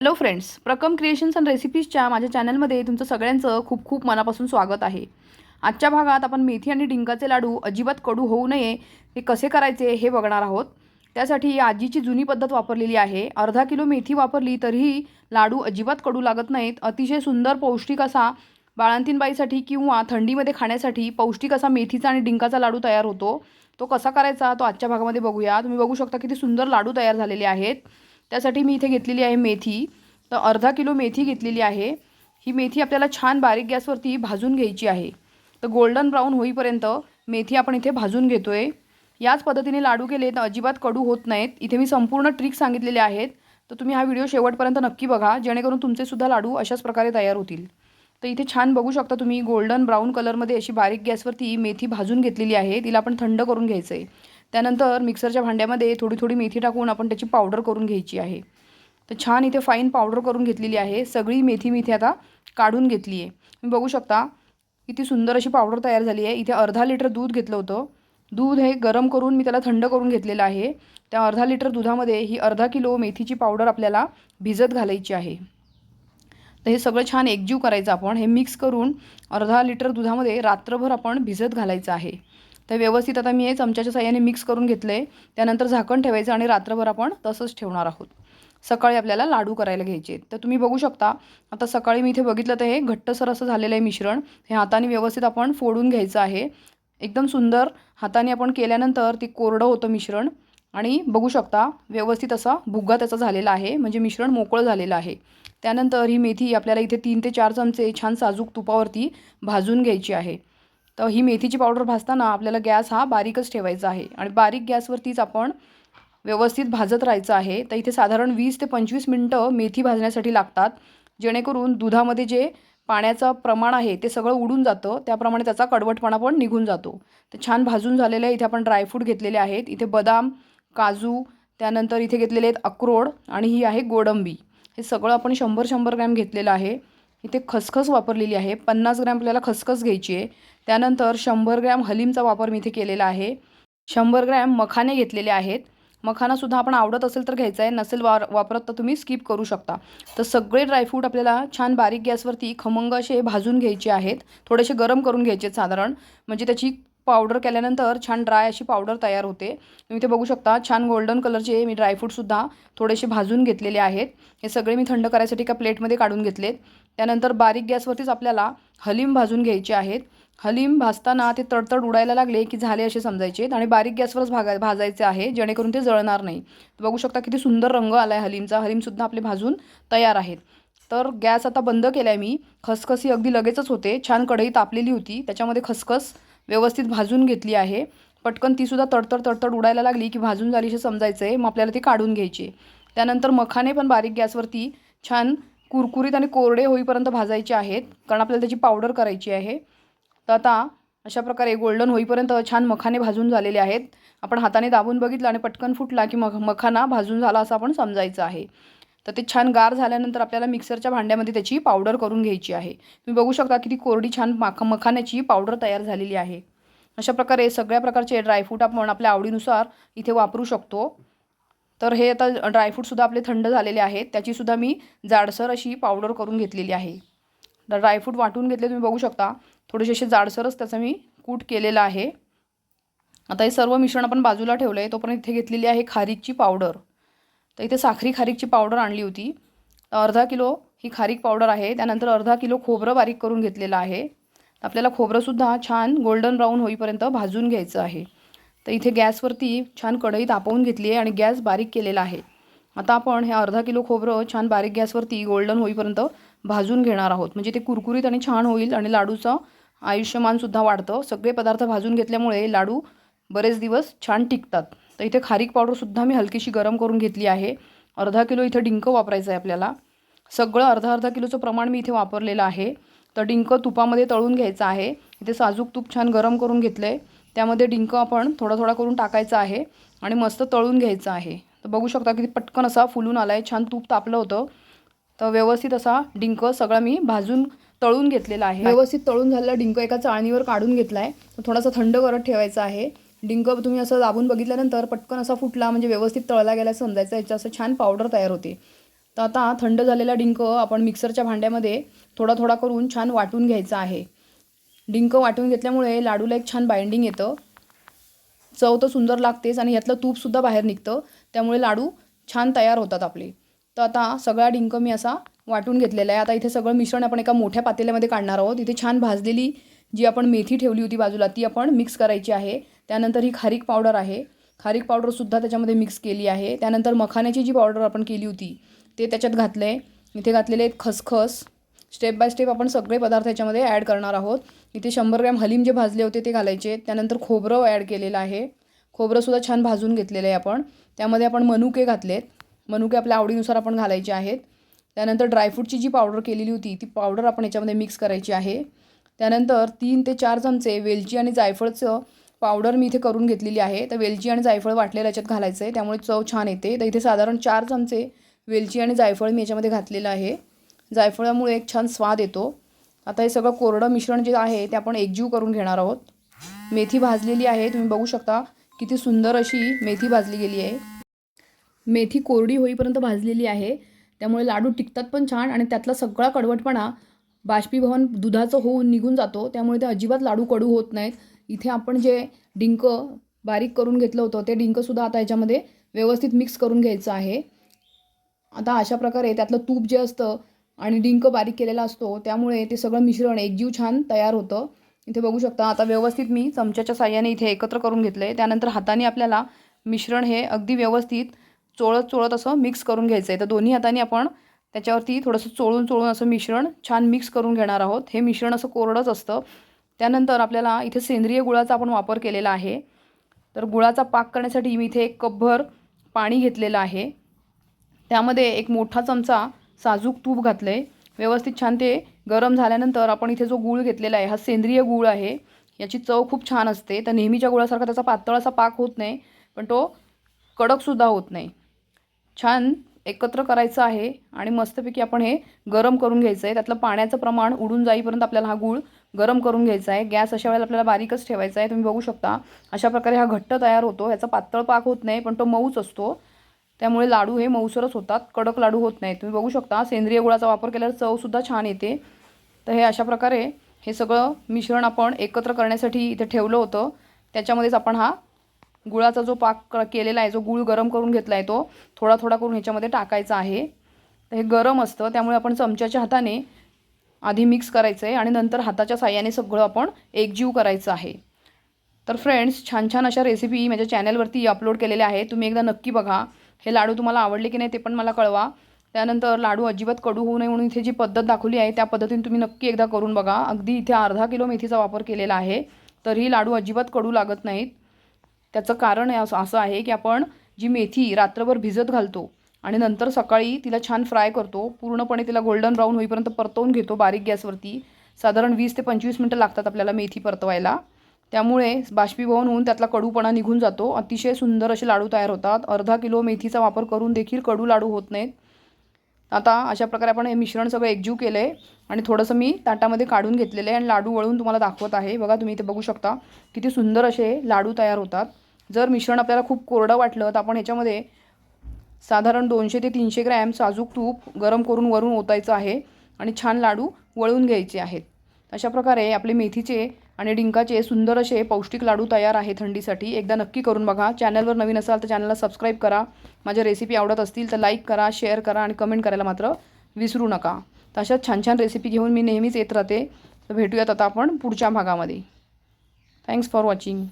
Hello friends Prakam creations and रेसिपीजच्या माझ्या चॅनलमध्ये तुमचं सगळ्यांचं खूप खूप मनापासून स्वागत आहे. आजच्या भागात आपण मेथी आणि डिंकाचे लाडू अजिबात कडू होऊ नये ते कसे करायचे हे बघणार आहोत. त्यासाठी आजीची जुनी पद्धत वापरलेली आहे. अर्धा किलो मेथी वापरली तरीही लाडू अजिबात कडू लागत नाहीत. अतिशय सुंदर पौष्टिक असा बाळंतीणबाईसाठी किंवा थंडीमध्ये खाण्यासाठी पौष्टिक असा मेथीचा आणि डिंकाचा लाडू तयार होतो. तो कसा करायचा तो आजच्या भागामध्ये बघूया. तुम्ही बघू शकता किती सुंदर लाडू तयार झालेले आहेत. त्यासाठी मी इथे घेतलेली आहे मेथी. तर अर्धा किलो मेथी घेतलेली आहे. ही मेथी आपल्याला छान बारीक गॅसवरती भाजून घ्यायची आहे. तर गोल्डन ब्राऊन होईपर्यंत मेथी आपण इथे भाजून घेतो आहे याच पद्धतीने लाडू केले तर अजिबात कडू होत नाहीत. इथे मी संपूर्ण ट्रिक सांगितलेले आहेत. तर तुम्ही हा व्हिडिओ शेवटपर्यंत नक्की बघा. जेणेकरून तुमचेसुद्धा लाडू अशाच प्रकारे तयार होतील. तर इथे छान बघू शकता तुम्ही गोल्डन ब्राऊन कलरमध्ये अशी बारीक गॅसवरती मेथी भाजून घेतलेली आहे. तिला आपण थंड करून घ्यायचं आहे त्यानंतर मिक्सरच्या भांड्यामध्ये थोडी थोडी मेथी टाकून आपण त्याची पावडर करून घ्यायची आहे. तर छान इथे फाईन पावडर करून घेतलेली आहे. सगळी मेथी मी इथे आता काढून घेतली आहे तुम्ही बघू शकता किती सुंदर अशी पावडर तयार झाली आहे. इथे अर्धा लिटर दूध घेतलं होतं. दूध हे गरम करून मी त्याला थंड करून घेतलेलं आहे. त्या अर्धा लिटर दुधामध्ये ही अर्धा किलो मेथीची पावडर आपल्याला भिजत घालायची आहे. तर हे सगळं छान एकजीव करायचं आपण. हे मिक्स करून अर्धा लिटर दुधामध्ये रात्रभर आपण भिजत घालायचं आहे. तर व्यवस्थित आता मी हे चमच्याच्या साह्याने मिक्स करून घेतलं. आहे त्यानंतर झाकण ठेवायचं आणि रात्रभर आपण तसंच ठेवणार आहोत. सकाळी आपल्याला लाडू करायला घ्यायचे तर तुम्ही बघू शकता आता सकाळी मी इथे बघितलं तर हे घट्टसर असं झालेलं आहे मिश्रण. हे हाताने व्यवस्थित आपण फोडून घ्यायचं आहे. एकदम सुंदर हाताने आपण केल्यानंतर ती कोरडं होतं मिश्रण. आणि बघू शकता व्यवस्थित असा भुग्गा त्याचा झालेला आहे. म्हणजे मिश्रण मोकळं झालेलं आहे. त्यानंतर ही मेथी आपल्याला इथे तीन ते चार चमचे छान साजूक तुपावरती भाजून घ्यायची आहे. तर ही मेथीची पावडर भाजताना आपल्याला गॅस हा बारीकच ठेवायचा आहे. आणि बारीक गॅसवरतीच आपण व्यवस्थित भाजत राहायचं आहे. तर इथे साधारण वीस ते पंचवीस मिनटं मेथी भाजण्यासाठी लागतात. जेणेकरून दुधामध्ये जे पाण्याचं प्रमाण आहे ते सगळं उडून जातं. त्याप्रमाणे त्याचा कडवटपणा पण निघून जातो. तर छान भाजून झालेलं आहे. इथे आपण ड्रायफ्रूट घेतलेले आहेत. इथे बदाम काजू त्यानंतर इथे घेतलेले आहेत अक्रोड आणि ही आहे गोडंबी. हे सगळं आपण शंभर शंभर ग्रॅम घेतलेलं आहे. इथे खसखस वापरलेली आहे. पन्नास ग्रॅम आपल्याला खसखस घ्यायची आहे. त्यानंतर शंभर ग्रॅम हलीमचा वापर मी इथे केलेला आहे. शंभर ग्रॅम मखाने घेतलेले आहेत. मखानासुद्धा आपण आवडत असेल तर घ्यायचा आहे. नसेल वा वापरत तर तुम्ही स्किप करू शकता. तर सगळे ड्रायफ्रूट आपल्याला छान बारीक गॅसवरती खमंग असे भाजून घ्यायचे आहेत. थोडेसे गरम करून घ्यायचे आहेत साधारण. म्हणजे त्याची पावडर केल्यानंतर छान ड्राय अशी पावडर तयार होते. तुम्ही इथे बघू शकता छान गोल्डन कलरचे मी ड्रायफ्रूटसुद्धा थोडेसे भाजून घेतलेले आहेत. हे सगळे मी थंड करायसाठी एका प्लेटमध्ये काढून घेतलेत. त्यानंतर बारीक गॅसवरतीच आपल्याला हलीम भाजून घ्यायचे आहेत. हलीम भाजताना ते तडतड उडायला लागले की झाले असे समजायचे आणि बारीक गॅसवरच भागा भाजायचे आहे जेणेकरून ते जळणार नाही. बघू शकता किती सुंदर रंग आला आहे हलीमचा हलीमसुद्धा आपले भाजून तयार आहेत. तर गॅस आता बंद केला आहे मी. खसखसी अगदी लगेचच होते. छान कढई तापलेली होती. त्याच्यामध्ये खसखस व्यवस्थित भाजून घेतली आहे. पटकन तीसुद्धा तडतड तडतड उडायला लागली की भाजून झाली असे समजायचं आहे मग आपल्याला ती काढून घ्यायची. त्यानंतर मखाने पण बारीक गॅसवरती छान कुरकुरीत आणि कोरडे होईपर्यंत भाजायचे आहेत कारण आपल्याला त्याची पावडर करायची आहे. तर आता अशा प्रकारे गोल्डन होईपर्यंत छान मखाने भाजून झालेले आहेत. आपण हाताने दाबून बघितलं आणि पटकन फुटला की मख मखाना भाजून झाला असं आपण समजायचं आहे. तर ते छान गार झाल्यानंतर आपल्याला मिक्सरच्या भांड्यामध्ये त्याची पावडर करून घ्यायची आहे. तुम्ही बघू शकता किती कोरडी छान माख मखाण्याची पावडर तयार झालेली आहे. अशा प्रकारे सगळ्या प्रकारचे ड्रायफ्रूट आपण आपल्या आवडीनुसार इथे वापरू शकतो. तर हे आता ड्रायफ्रूटसुद्धा आपले थंड झालेले आहेत. त्याचीसुद्धा मी जाडसर अशी पावडर करून घेतलेली आहे. तर ड्रायफ्रूट वाटून घेतले तुम्ही बघू शकता. थोडेसे असे जाडसरच त्याचं मी कूट केलेलं आहे. आता हे सर्व मिश्रण आपण बाजूला ठेवलं आहे तोपर्यंत इथे घेतलेली आहे खारीकची पावडर तर इथे साखरी खारीकची पावडर आणली होती. अर्धा किलो ही खारीक पावडर आहे. त्यानंतर अर्धा किलो खोबरं बारीक करून घेतलेलं आहे. आपल्याला खोबरंसुद्धा छान गोल्डन ब्राऊन होईपर्यंत भाजून घ्यायचं आहे. तर इथे गॅसवरती छान कढई तापवून घेतली आहे आणि गॅस बारीक केलेला आहे. आता आपण हे अर्धा किलो खोबरं छान बारीक गॅसवरती गोल्डन होईपर्यंत भाजून घेणार आहोत. म्हणजे ते कुरकुरीत आणि छान होईल आणि लाडूचं आयुष्यमानसुद्धा वाढतं. सगळे पदार्थ भाजून घेतल्यामुळे लाडू बरेच दिवस छान टिकतात. तर इथे खारीक पावडरसुद्धा मी हलकीशी गरम करून घेतली आहे. अर्धा किलो इथं डिंक वापरायचं आहे आपल्याला. सगळं अर्धा अर्धा किलोचं प्रमाण मी इथे वापरलेलं आहे. तर डिंक तुपामध्ये तळून घ्यायचं आहे. इथे साजूक तूप छान गरम करून घेतलं आहे त्यामध्ये डिंक आपण थोडा थोडा करून टाकायचं आहे आणि मस्त तळून घ्यायचं आहे. तर बघू शकता किती पटकन असा फुलून आला आहे छान तूप तापलं होतं. तर व्यवस्थित असा डिंक सगळा मी भाजून तळून घेतलेला आहे. व्यवस्थित तळून झालेला डिंक एका चाळणीवर काढून घेतला आहे तर थोडासा थंड करत ठेवायचा आहे. डिंक तुम्ही असं दाबून बघितल्यानंतर पटकन असा फुटला म्हणजे व्यवस्थित तळला गेला समजायचं. याचं असं छान पावडर तयार होते. तर आता थंड झालेला डिंक आपण मिक्सरच्या भांड्यामध्ये थोडा थोडा करून छान वाटून घ्यायचा आहे. डिंक वाटून घेतल्यामुळे लाडूला एक छान बाइंडिंग येतं. चव तर सुंदर लागतेच आणि यातलं तूपसुद्धा बाहेर निघतं. त्यामुळे लाडू छान तयार होतात आपले. तर आता सगळा डिंक मी असा वाटून घेतलेला आहे. आता इथे सगळं मिश्रण आपण एका मोठ्या पातेल्यामध्ये काढणार आहोत. इथे छान भाजलेली जी आपण मेथी ठेवली होती बाजूला ती आपण मिक्स करायची आहे. त्यानंतर ही खारीक पावडर आहे. खारीक पावडरसुद्धा त्याच्यामध्ये मिक्स केली आहे. त्यानंतर मखाण्याची जी पावडर आपण केली होती ते त्याच्यात घातलं आहे इथे घातलेले आहेत खसखस. स्टेप बाय स्टेप आपण सगळे पदार्थ याच्यामध्ये ॲड करणार आहोत. इथे शंभर ग्रॅम हलीम जे भाजले होते ते घालायचे. त्यानंतर खोबरं ॲड केलेलं आहे. खोबरंसुद्धा छान भाजून घेतलेलं आहे आपण. त्यामध्ये आपण मनुके घातलेत. मनुके आपल्या आवडीनुसार आपण घालायचे आहेत. त्यानंतर ड्रायफ्रूटची जी पावडर केलेली होती ती पावडर आपण याच्यामध्ये मिक्स करायची आहे. त्यानंतर तीन ते चार चमचे वेलची आणि जायफळचं पावडर मी इथे करून घेतलेली आहे. तर वेलची आणि जायफळ वाटलेलं याच्यात घालायचं आहे त्यामुळे चव छान येते. तर इथे साधारण चार चमचे वेलची आणि जायफळ मी याच्यामध्ये घातलेलं आहे. जायफळामुळे एक छान स्वाद येतो. आता हे सगळं कोरडं मिश्रण जे आहे ते आपण एकजीव करून घेणार आहोत. मेथी भाजलेली आहे तुम्ही बघू शकता. किती सुंदर अशी मेथी भाजली गेली आहे. मेथी कोरडी होईपर्यंत भाजलेली आहे. त्यामुळे लाडू टिकतात पण छान आणि त्यातला सगळा कडवटपणा बाष्पीभवन दुधाचं होऊन निघून जातो. त्यामुळे ते अजिबात लाडू कडू होत नाहीत. इथे आपण जे डिंक बारीक करून घेतलं होतं ते डिंकसुद्धा आता याच्यामध्ये व्यवस्थित मिक्स करून घ्यायचं आहे. आता अशा प्रकारे त्यातलं तूप जे असतं आणि डिंक बारीक केलेला असतो त्यामुळे ते सगळं मिश्रण एकजीव छान तयार होतं. इथे बघू शकता आता व्यवस्थित मी चमच्याच्या साह्याने इथे एकत्र करून घेतलं. आहे त्यानंतर हाताने आपल्याला मिश्रण हे अगदी व्यवस्थित चोळत चोळत असं मिक्स करून घ्यायचं आहे तर दोन्ही हाताने आपण त्याच्यावरती थोडंसं चोळून चोळून असं मिश्रण छान मिक्स करून घेणार आहोत. हे मिश्रण असं कोरडंच असतं. त्यानंतर आपल्याला इथे सेंद्रिय गुळाचा आपण वापर केलेला आहे. तर गुळाचा पाक करण्यासाठी मी इथे एक कपभर पाणी घेतलेलं आहे. त्यामध्ये एक मोठा चमचा साजूक तूप घातलं आहे व्यवस्थित छान ते गरम झाल्यानंतर आपण इथे जो गूळ घेतलेला आहे हा सेंद्रिय गूळ आहे. याची चव खूप छान असते. तर नेहमीच्या गुळासारखा त्याचा पातळ असा पाक होत नाही पण तो कडकसुद्धा होत नाही. छान एकत्र करायचं आहे आणि मस्तपैकी आपण हे गरम करून घ्यायचं आहे त्यातलं पाण्याचं प्रमाण उडून जाईपर्यंत आपल्याला हा गूळ गरम करून घ्यायचा आहे. गॅस अशा वेळेला आपल्याला बारीकच ठेवायचा आहे. तुम्ही बघू शकता अशा प्रकारे हा घट्ट तयार होतो. ह्याचा पातळ पाक होत नाही पण तो मऊच असतो. त्यामुळे लाडू हे मऊसरच होतात कडक लाडू होत नाही तुम्ही बघू शकता सेंद्रिय गुळाचा वापर केल्यावर चवसुद्धा छान येते. तर हे अशा प्रकारे हे सगळं मिश्रण आपण एकत्र करण्यासाठी इथे ठेवलं होतं. त्याच्यामध्येच आपण हा गुळाचा जो पाक क- केलेला आहे जो गुळ गरम करून घेतला आहे तो थोडा थोडा करून ह्याच्यामध्ये टाकायचा आहे. तर हे गरम असतं त्यामुळे आपण चमच्याच्या हाताने आधी मिक्स करायचं आहे आणि नंतर हाताच्या साह्याने सगळं आपण एकजीव करायचं आहे. तर फ्रेंड्स छान छान अशा रेसिपी माझ्या चॅनलवरती अपलोड केलेल्या आहेत. तुम्ही एकदा नक्की बघा. हे लाडू तुम्हाला आवडले की नाही ते पण मला कळवा. त्यानंतर लाडू अजिबात कडू होऊ नये म्हणून इथे जी पद्धत दाखवली आहे त्या पद्धतीने तुम्ही नक्की एकदा करून बघा. अगदी इथे अर्धा किलो मेथीचा वापर केलेला आहे. तरीही लाडू अजिबात कडू लागत नाहीत. त्याचं कारण आहे असं असं आहे की आपण जी मेथी रात्रभर भिजत घालतो आणि नंतर सकाळी तिला छान फ्राय करतो पूर्णपणे तिला गोल्डन ब्राऊन होईपर्यंत परतवून घेतो बारीक गॅसवरती. साधारण वीस ते पंचवीस मिनटं लागतात आपल्याला मेथी परतवायला. त्यामुळे बाष्पीभवन होऊन त्यातला कडूपणा निघून जातो. अतिशय सुंदर असे लाडू तयार होतात. अर्धा किलो मेथीचा वापर करून देखील कडू लाडू होत नाहीत. आता अशा प्रकारे आपण हे मिश्रण सगळं एकजीव केलं आहे आणि थोडंसं मी ताटामध्ये काढून घेतलेलं आहे आणि लाडू वळून तुम्हाला दाखवत आहे. बघा तुम्ही इथे बघू शकता किती सुंदर असे लाडू तयार होतात. जर मिश्रण आपल्याला खूप कोरडं वाटलं तर आपण ह्याच्यामध्ये साधारण दोनशे ते तीनशे ग्रॅम साजूक तूप गरम करून वरून ओतायचं आहे आणि छान लाडू वळून घ्यायचे आहेत. अशा प्रकारे आपले मेथीचे आणि डिंकाचे सुंदर असे पौष्टिक लाडू तयार आहे थंडीसाठी. एकदा नक्की करून बघा. चॅनलवर नवीन असाल तर चॅनलला सबस्क्राईब करा. माझ्या रेसिपी आवडत असतील तर लाईक करा शेअर करा आणि कमेंट करायला मात्र विसरू नका. तर अशा छान छान रेसिपी घेऊन मी नेहमीच येत राहते. तर भेटूयात आता आपण पुढच्या भागामध्ये. Thanks for watching